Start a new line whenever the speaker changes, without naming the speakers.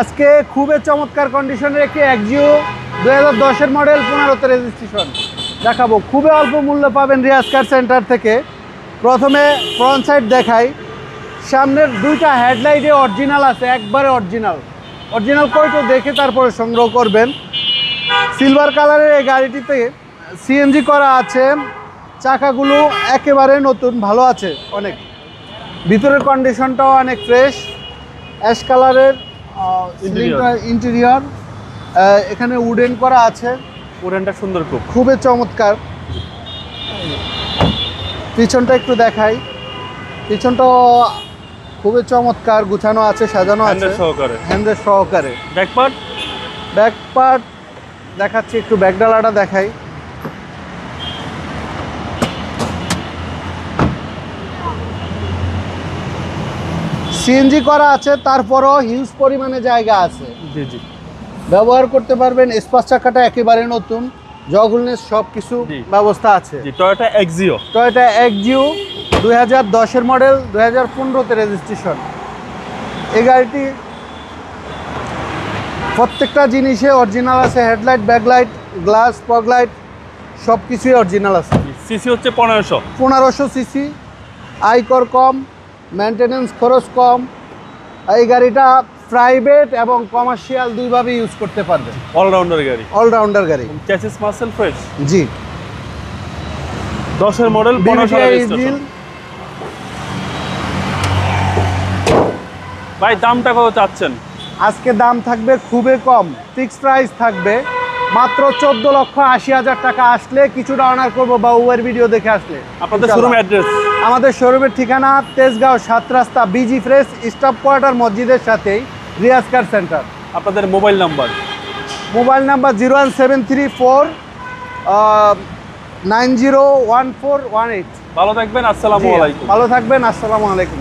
আজকে খুবই চমৎকার কন্ডিশনের একটি একজিও দু হাজার দশের মডেল পনেরোতে রেজিস্ট্রেশন দেখাবো, খুবই অল্প মূল্য পাবেন রিয়াজ কার সেন্টার থেকে। প্রথমে ফ্রন্ট সাইড দেখাই। সামনের দুইটা হেডলাইটে অরিজিনাল আছে, একবারে অরিজিনাল অরিজিনাল কয়টো দেখে তারপরে সংগ্রহ করবেন। সিলভার কালারের এই গাড়িটিতে সিএনজি করা আছে। চাকাগুলো একেবারে নতুন, ভালো আছে, অনেক। ভিতরের কন্ডিশনটাও অনেক ফ্রেশ অ্যাশ কালারের. ইন্টেরিয়র এখানে উডেন করা আছে।
উড়ানটা সুন্দর খুব।
খুবই চমৎকার। পিছনটা একটু দেখাই। পিছনটাও খুবই চমৎকার গুছানো আছে সাজানো আছে।
সহকারে।
হ্যান্ডেল সহকারে।
ব্যাকপার্ট
ব্যাক পার্ট দেখাচ্ছি একটু ব্যাক ডালাটা দেখাই। সিএনজি করা আছে তারপরও হিউজ পরিমাণে জায়গা আছে।
জি জি।
ব্যবহার করতে পারবেন স্পাস চাকাটা একেবারে নতুন জগুলনেস সব কিছু ব্যবস্থা আছে।
টয়োটা এক্সিও
টয়োটা এক্সিউ দুই হাজার দশের মডেল দুই হাজার পনেরোতে রেজিস্ট্রেশন এই গাড়িটি প্রত্যেকটা জিনিসে অরিজিনাল আছে হেডলাইট ব্যাকলাইট গ্লাস পগলাইট সব কিছুই অরিজিনাল আছে।
সিসি হচ্ছে পনেরোশো।
পনেরোশো সিসি আয়কর কম মেনটেনেন্স খরচ কম। এই গাড়িটা প্রাইভেট এবং কমার্শিয়াল দুইভাবে ইউজ করতে পারবেন
অলরাউন্ডার গাড়ি।
অলরাউন্ডার গাড়ি।
চ্যাসিস মাসেল ফ্রেশ
জি।
দশের মডেল ভাই দামটা কত চাচ্ছেন?
আজকে দাম থাকবে খুবই কম। ফিক্সড প্রাইস থাকবে। মাত্র চোদ্দ লক্ষ আশি হাজার টাকা আসলে কিছুটা অনার করব বা উবের ভিডিও দেখে আসলে।
আপনাদের শোরুম অ্যাড্রেস
আমাদের শোরুমের ঠিকানা তেজগাঁও সাত রাস্তা বিজি ফ্রেশ স্টাফ কোয়ার্টার মসজিদের সাথেই রিয়াজ কার সেন্টার
আপনাদের mobile number
mobile number zero one seven three four nine zero one four one eight.
ভালো থাকবেন আসসালামু আলাইকুম।
ভালো থাকবেন আসসালামু আলাইকুম।